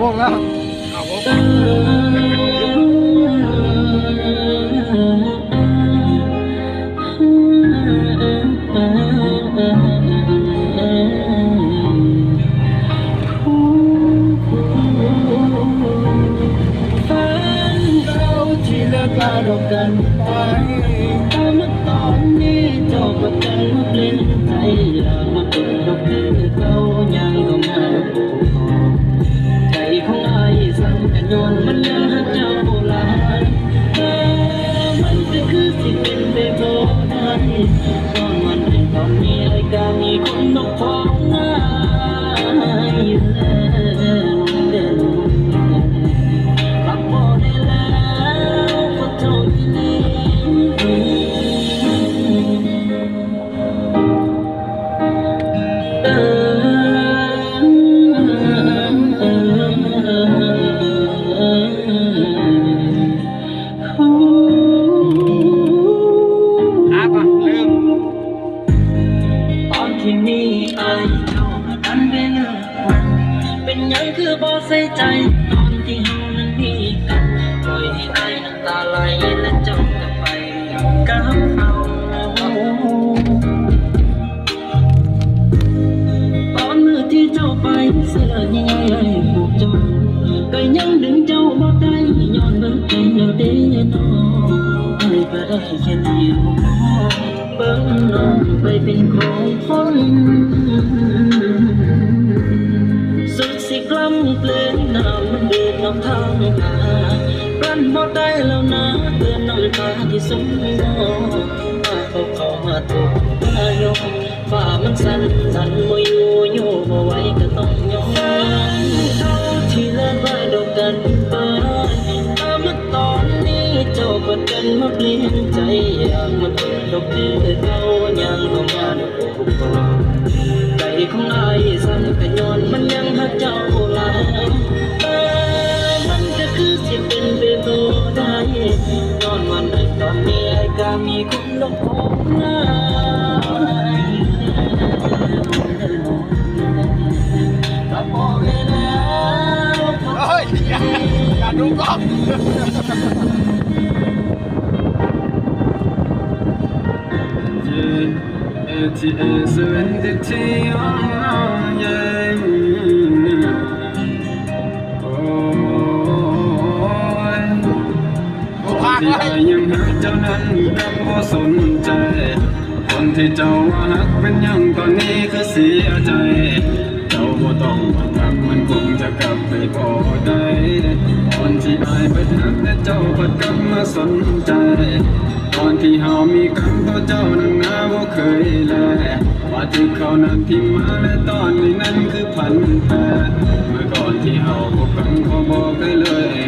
วงแล้วเอาวงฝันเราที่เลิกลาดอกกันไป คือบ่ใส่ใจ ตอนที่เฮานั้นมีกันปล่อยให้ไอายน้ำตาไหลและเจ้าก็ไปกับเขาตอนมือที่เจ้าไปเสื้อยังไงให้ผูกเจ้าก็ยังดึงเจ้าบ่ได้ย้อนเบิ่งใจแล้วเด้น้องไอ้ก็ได้แค่เดียวเบิ่งน้องไปเป็นของคน อดน้ำทางหารันบ่ได้แล้วนะเตือนน้ำตาที่สมมองว่าเขาข้ามาถูกตายงฝ่ามันสั่นสั่นบ่อยู่อยู่บ่ไหวก็ต้องยอมเท่าที่เลิกว่าดอกกันไปตามมาตอนนี้เจ้าก็ดันมาเปลี่ยนใจอยากมาเป็นดอกที่เขายังต้องมาดอกกุกอใจของอายสั่นกะย้อนมัาอย่าดูกล้อง ATS 70 on yeah. Ôi, ดูภาคที่ไว้อายยังหักเจ้านั้นแบบบ่สนใจ คนที่เจ้าว่าหักเป็นยังตอนนี้คือเสียใจ เจ้าบ่ต้องมาทำมันคงจะกลับไปบ่ได้ตอนที่อายไปหักแต่เจ้าก็กลับมาสนใจ ตอนที่เฮามีกันตัวเจ้านั้นนาบ่เคยแลว่าที่เขานั้นที่มาและตอนนี้นั้นคือพันแปรเมื่อก่อนที่เฮาคบกันขาบอกได้เลย